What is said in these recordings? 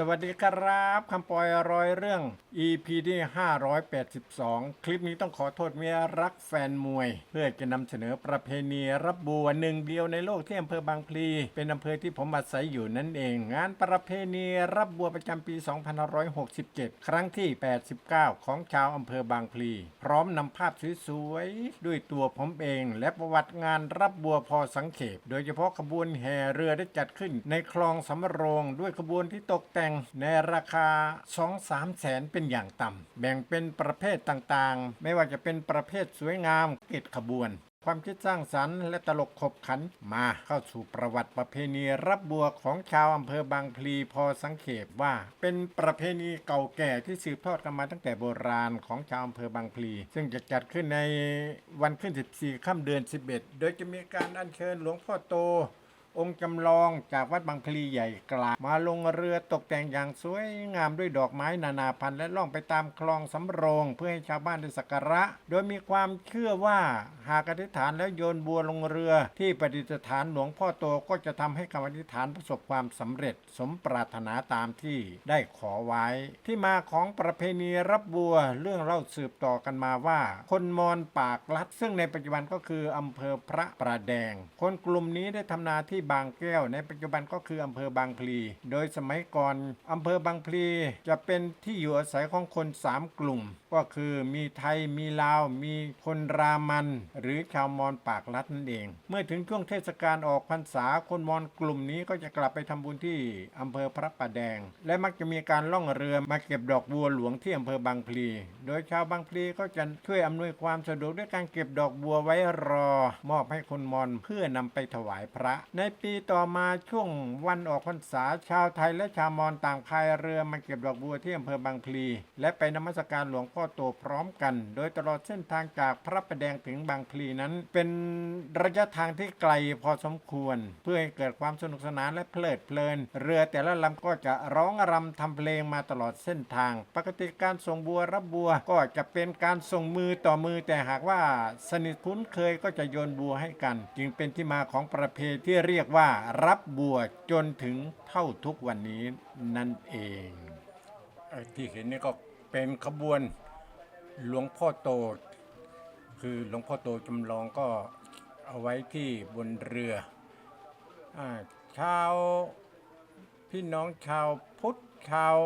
สวัสดีครับคำปอยร้อยเรื่อง EP ที่ 582 คลิปนี้ต้องขอโทษเมียรักแฟนมวย เพื่อจะนำเสนอประเพณีรับบัวหนึ่งเดียวในโลกที่อำเภอบางพลี เป็นอำเภอที่ผมอาศัยอยู่นั่นเอง งานประเพณีรับบัวประจำปี 2567 ครั้งที่ 89 ของชาวอำเภอบางพลี พร้อมนำภาพสวยๆด้วยตัวผมเอง และประวัติงานรับบัวพอสังเขปโดยเฉพาะขบวนแห่เรือได้จัดขึ้น ในคลองสำโรงด้วยขบวนที่ตกแต่งในราคา 2-3แสนเป็นอย่างต่ำ แบ่งเป็นประเภทต่างๆ ไม่ว่าจะเป็นประเภทสวยงามเกตขบวน ความคิดสร้างสรรค์และตลกขบขันมาเข้าสู่ประวัติประเพณีรับบัวของชาวอำเภอบางพลีพอสังเขปว่า เป็นประเพณีเก่าแก่ที่สืบทอดกันมาตั้งแต่โบราณของชาวอำเภอบางพลี ซึ่งจะจัดขึ้นในวันขึ้น 14 ค่ำเดือน 11 โดยจะมีการอัญเชิญหลวงพ่อโต องค์จำลองจากวัดบางพลีใหญ่กลางมาลงเรือตกแต่งอย่างสวยงามด้วยดอกไม้นานาพันธุ์และล่องไปตามคลองสำโรง เพื่อให้ชาวบ้านได้สักการะ โดยมีความเชื่อว่าหากอธิษฐานแล้วโยนบัวลงเรือ ที่ประดิษฐานหลวงพ่อโตก็จะทำให้คำอธิษฐานประสบความสำเร็จสมปรารถนาตามที่ได้ขอไว้ ที่มาของประเพณีรับบัวเรื่องเล่าสืบต่อกันมาว่า คนมอญปากลัด ซึ่งในปัจจุบันก็คืออำเภอพระประแดง คนกลุ่มนี้ได้ทำนาที่บางแก้ว ในปัจจุบันก็คืออำเภอบางพลี โดยสมัยก่อนอำเภอบางพลีจะเป็นที่อยู่อาศัยของคนสามกลุ่ม ก็คือมีไทยมีลาว มีคนรามัน หรือชาวมอญปากลัดนั่นเอง เมื่อถึงช่วงเทศกาลออกพรรษาคนมอญกลุ่มนี้ก็จะกลับไปทำบุญที่อำเภอพระประแดง และมักจะมีการล่องเรือมาเก็บดอกบัวหลวงที่อำเภอบางพลี โดยชาวบางพลีก็จะช่วยอำนวยความสะดวกด้วยการเก็บดอกบัวไว้รอ มอบให้คนมอญเพื่อนำไปถวายพระ ในปีต่อมาช่วงวันออกพรรษาชาวไทยและชาวมอญต่างพายเรือมาเก็บดอกบัวที่อำเภอบางพลี และไปนมัสการหลวงพ่อโตพร้อมกัน โดยตลอดเส้นทางจากพระประแดงถึงบางพลีนั้น เป็นระยะทางที่ไกลพอสมควร เพื่อให้เกิดความสนุกสนานและเพลิดเพลิน เรือแต่ละลำก็จะร้องรำทำเพลงมาตลอดเส้นทาง ปกติการส่งบัวรับบัวก็จะเป็นการส่งมือต่อมือ แต่หากว่าสนิทคุ้นเคยก็จะโยนบัวให้กัน จึงเป็นที่มาของประเพณีที่เรียกียกว่ารับบัวจนถึงเท่าทุกวันนี้นั่นเองเอ่อที่เห็นนี่ก็เป็นขบวนหลวงพ่อโต คือหลวงพ่อโตจำลองก็เอาไว้ที่บนเรืออชาวพี่น้องชาวพุทธชาว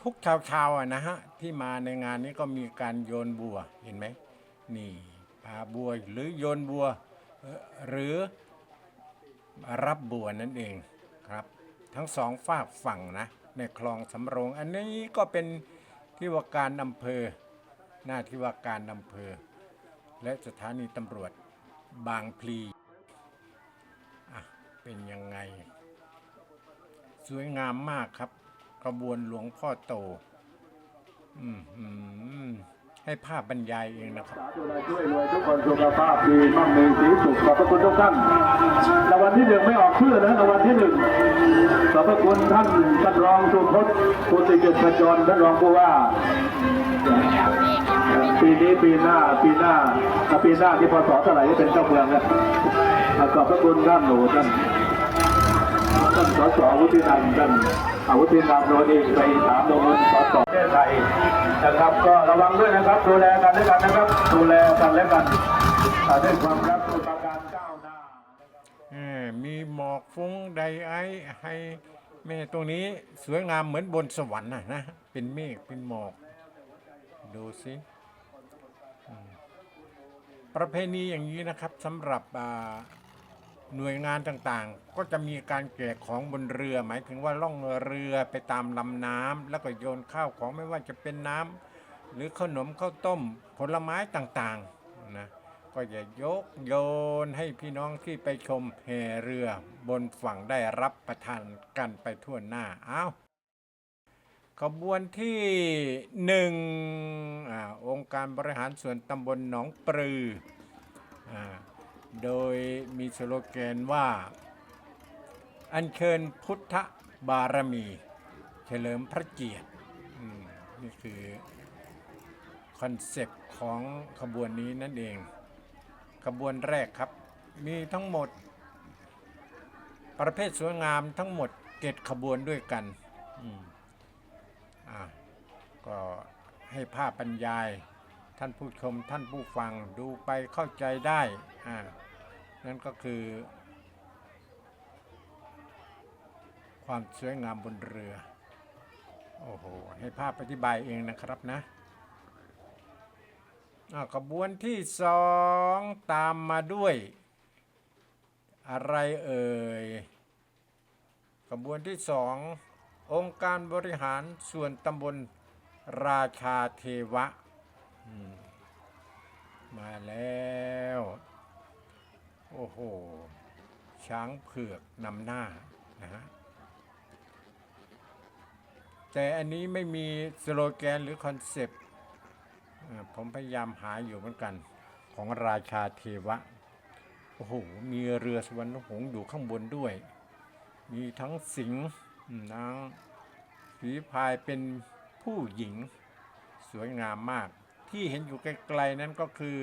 ทุกชาวชาวๆอะนะฮะที่มาในงานนี้ก็มีการโยนบัวเห็นไหมนี่พาบัวหรือโยนบัวหรือ รับบัวนั่นเองครับ ทั้งสองฝากฝั่งนะในคลองสำโรง อันนี้ก็เป็นที่ว่าการอำเภอ หน้าที่ว่าการอำเภอ และสถานีตำรวจบางพลีอะเป็นยังไง สวยงามมากครับ กระบวนหลวงพ่อโต อืมอืม ให้ภาพบรรยายเองนะครับดูแลช่วยรวยทุกคนสุขภาพดีมั่งมีสีสุขขอบพระคุณทุกท่านรางวัลที่หนึ่งไม่ออกชื่อนะรางวัลที่หนึ่งขอบพระคุณท่านท่านรองสุพจน์คุณติเกตขจรท่านรองผู้ว่า ปีนี้ปีหน้าปีหน้าปีหน้าที่พศเท่าไหร่จะเป็นเจ้าเมืองนะขอบพระคุณท่านหนูท่านท่านสสวุฒินันท์ท่าน อาวุฒินันท์โนนเองไปถามลงสสประเทศไทยนะครับ ก็ระวังด้วยนะครับ ดูแลกันด้วยกันนะครับ ดูแลกันและกันอ่าด้วยความรักอุปการก้าวหน้ามีหมอกฟุ้งไดไอให้แม่ตรงนี้สวยงามเหมือนบนสวรรค์นะนะ เป็นเมฆเป็นหมอก ดูสิประเพณีอย่างนี้นะครับสำหรับ หน่วยงานต่างๆ ก็จะมีการแจกของบนเรือ หมายถึงว่าล่องเรือไปตามลำน้ำแล้วก็โยนข้าวของไม่ว่าจะเป็นน้ำหรือขนมข้าวต้มผลไม้ต่างๆนะก็จะยกโยนให้พี่น้องที่ไปชมแห่เรือบนฝั่งได้รับประทานกันไปทั่วหน้าอ้าวขบวนที่หนึ่งอองค์การบริหารส่วนตำบลหนองปลืออ โดยมีสโลแกนว่า อัญเชิญพุทธบารมี เฉลิมพระเกียรตินี่คือคอนเซปต์ของขบวนนี้นั่นเอง ขบวนแรกครับ มีทั้งหมด ประเภทสวยงามทั้งหมดเจ็ดขบวนด้วยกันอืมอะก็ให้ภาพบรรยายท่านผู้ชมท่านผู้ฟังดูไปเข้าใจได้อ่า นั่นก็คือ ความสวยงามบนเรือ โอ้โห ให้ภาพอธิบายเองนะครับนะขบวนที่สองตามมาด้วย อะไรเอ่ยขบวนที่สององค์การบริหารส่วนตำบลราชาเทวะมมาแล้ว โอ้โห ช้างเผือกนำหน้านะฮะแต่อันนี้ไม่มีสโลแกนหรือคอนเซปต์ผมพยายามหาอยู่เหมือนกันของราชาเทวะ โอ้โห มีเรือสวรรณหงอยู่ข้างบนด้วย มีทั้งสิงห์นางฝีพายเป็นผู้หญิง สวยงามมาก ที่เห็นอยู่ไกลๆนั้นก็คือ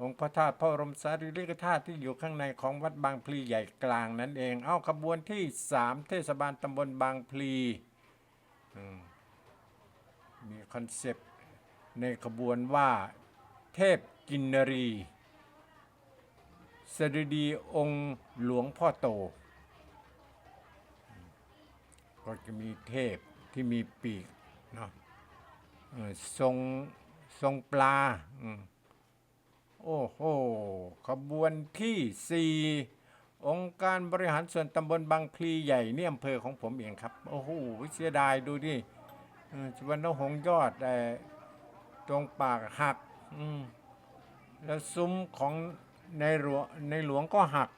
องค์พระธาตุพระรมสารีริกธาตุที่อยู่ข้างในของวัดบางพลีใหญ่กลางนั่นเอง เอาขบวนที่3เทศบาลตำบลบางพลีมีคอนเซปต์ในขบวนว่าเทพกินนรีสดุดีองค์หลวงพ่อโต ก็จะมีเทพที่มีปีกเนาะทรงทรงปลาอื โอ้โห ขบวนที่สี่องค์การบริหารส่วนตำบลบางพลีใหญ่เนี่ยอำเภอของผมเองครับ โอ้โห เสียดายดูดิเอ่อสุวรรณหงส์ยอดแต่ตรงปากหัก แล้วซุ้มของในหลวงในหลวงก็หัก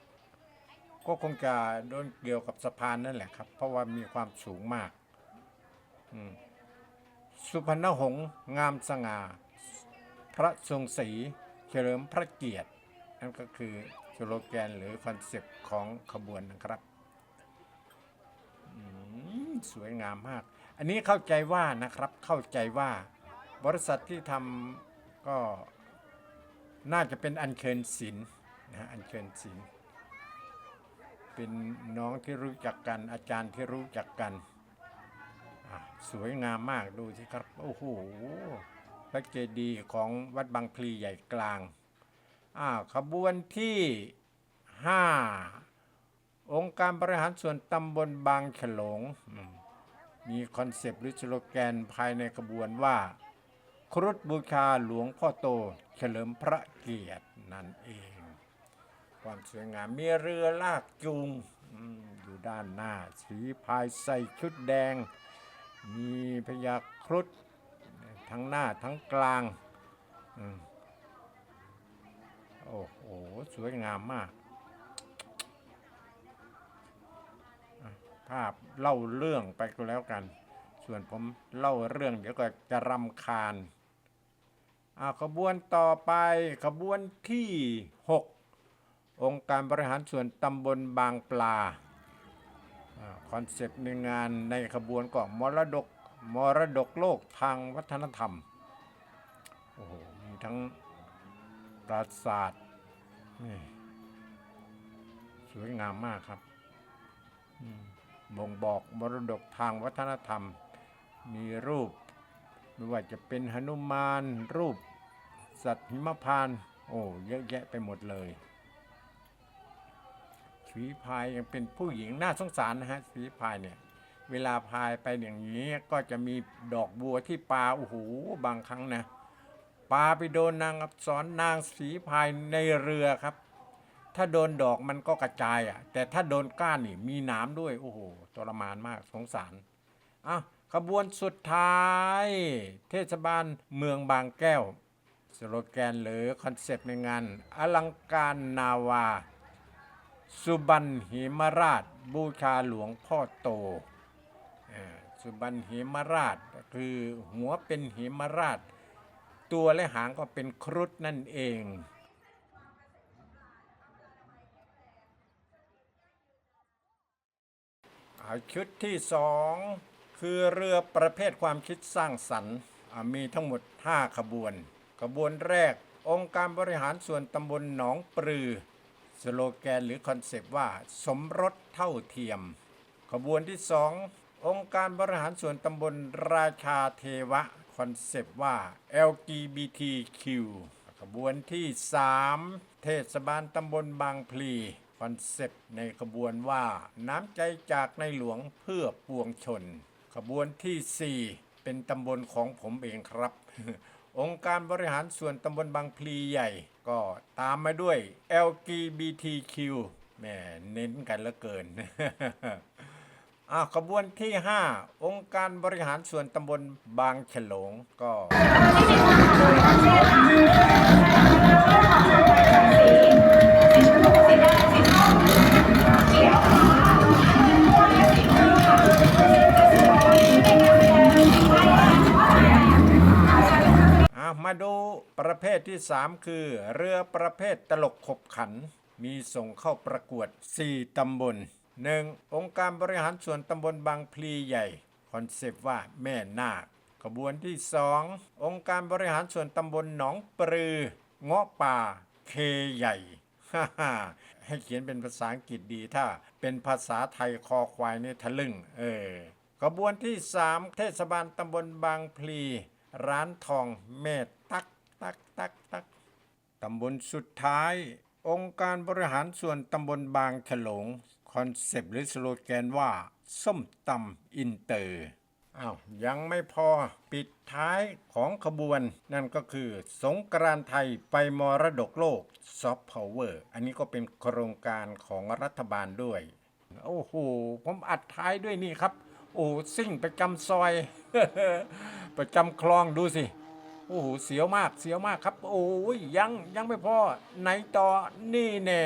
ก็คงจะโดนเกี่ยวกับสะพานนั่นแหละครับ เพราะว่ามีความสูงมากมสุพรรณหงส์งามสง่า พระทรงศรี เฉลิมพระเกียรติ นั่นก็คือสโลแกนหรือคอนเซปต์ของขบวนนะครับสวยงามมาก อันนี้เข้าใจว่านะครับเข้าใจว่าบริษัทที่ทำก็น่าจะเป็นอัญเชิญศิลป์นะฮะอัญเชิญศิลป์เป็นน้องที่รู้จักกันอาจารย์ที่รู้จักกัน สวยงามมากดูสิครับ โอ้โห พระเจดีย์ของวัดบางพลีใหญ่กลางอ่าขบวนที่ 5 องค์การบริหารส่วนตำบลบางฉลงมมีคอนเซปต์หรือสโลแกนภายในขบวนว่า ครุฑบูชาหลวงพ่อโต เฉลิมพระเกียรตินั่นเอง ความสวยงามมีเรือลากจูงอืมอยู่ด้านหน้า สีพายใส่ชุดแดง มีพญาครุฑ ทั้งหน้าทั้งกลางอโอ้โห สวยงามมาก ภาพเล่าเรื่องไปก็แล้วกัน ส่วนผมเล่าเรื่องเดี๋ยวก็จะรำคาญอาขบวนต่อไปขบวนที่ 6 องค์การบริหารส่วนตำบลบางปลาคอนเซปต์ในงานในขบวนก็มรดก มรดกโลกทางวัฒนธรรม โอ้โห มีทั้งปราสาทนี่สวยงามมากครับบ่งบอกมรดกทางวัฒนธรรม มีรูป ไม่ว่าจะเป็นหนุมาน รูป สัตว์หิมพาน โอ้เยอะแยะไปหมดเลยฝีพายยังเป็นผู้หญิงน่าสงสารนะฮะฝีพายเนี่ย เวลาพายไปอย่างนี้ก็จะมีดอกบัวที่ปลาโอ้โหบางครั้งนะปลาไปโดนนางอับสรนนางฝีพายในเรือครับ ถ้าโดนดอกมันก็กระจายอะ แต่ถ้าโดนก้านนี่มีน้ำด้วยโอ้โหทรมานมากสงสารอะขบวนสุดท้าย เทศบาลเมืองบางแก้ว สโลแกนหรือคอนเซปต์ในงาน อลังการนาวา สุบันหิมราช บูชาหลวงพ่อโต สุบันหิมราช คือหัวเป็นหิมราช ตัวและหางก็เป็นครุฑนั่นเองชุดที่สองคือเรือประเภทความคิดสร้างสรรค์ มีทั้งหมด 5 ขบวน ขบวนแรกองค์การบริหารส่วนตำบลหนองปลือ สโลแกนหรือคอนเซปต์ว่า สมรสเท่าเทียม ขบวนที่สอง องค์การบริหารส่วนตำบลราชาเทวะ คอนเซปต์ว่า LGBTQ ขบวนที่ 3 เทศบาลตำบลบางพลีคอนเซปต์ในขบวนว่าน้ำใจจากในหลวงเพื่อปวงชน ขบวนที่ 4 เป็นตำบลของผมเองครับ องค์การบริหารส่วนตำบลบางพลีใหญ่ ก็ตามมาด้วย LGBTQ แหม่เน้นกันเหลือเกิน ขบวนที่ 5 องค์การบริหารส่วนตำบลบางฉลงก็มาดูประเภทที่ 3 คือ เรือประเภทตลกขบขัน มีส่งเข้าประกวด 4 ตำบล 1. องค์การบริหารส่วนตำบลบางพลีใหญ่ คอนเซปต์ว่าแม่นาคขบวนที่ 2 องค์การบริหารส่วนตำบลหนองปลือเงาะป่า เคใหญ่ฮ่าฮ่าให้เขียนเป็นภาษาอังกฤษดีถ้า เป็นภาษาไทยคอควายนี่ทะลึ่ง เออขบวนที่ 3 เทศบาลตำบลบางพลี ร้านทองแม่ตักตักตักตักตำบลสุดท้าย องค์การบริหารส่วนตำบลบางฉลง คอนเซปต์หรือสโลแกนว่า ส้มตำอินเตอร์อ้าวยังไม่พอปิดท้ายของขบวน นั่นก็คือสงกรานไทยไปมรดกโลกซอฟต์พาวเวอร์อันนี้ก็เป็นโครงการของรัฐบาลด้วย โอ้โห ผมอัดท้ายด้วยนี่ครับ โอ้ซิ่งประจำซอย ประจำคลองดูสิ โอ้โห เสียวมากเสียวมากครับ โอ้ยยังยังไม่พอไหนต่อนี่แน่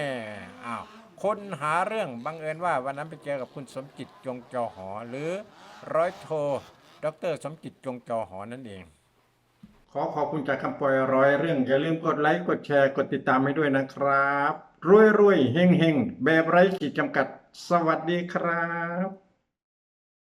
อ้าว คนหาเรื่องบังเอิญว่าวันนั้นไปเจอกับคุณสมจิตจงจอหอ หรือร้อยโทดรสมจิตจงจอหอนั่นเอง ขอขอบคุณจากคำปล่อยร้อยเรื่อง อย่าลืมกดไลค์กดแชร์กดติดตามให้ด้วยนะครับ รวยรวยๆเฮงเฮงแบบไร้ขีดจำกัด สวัสดีครับ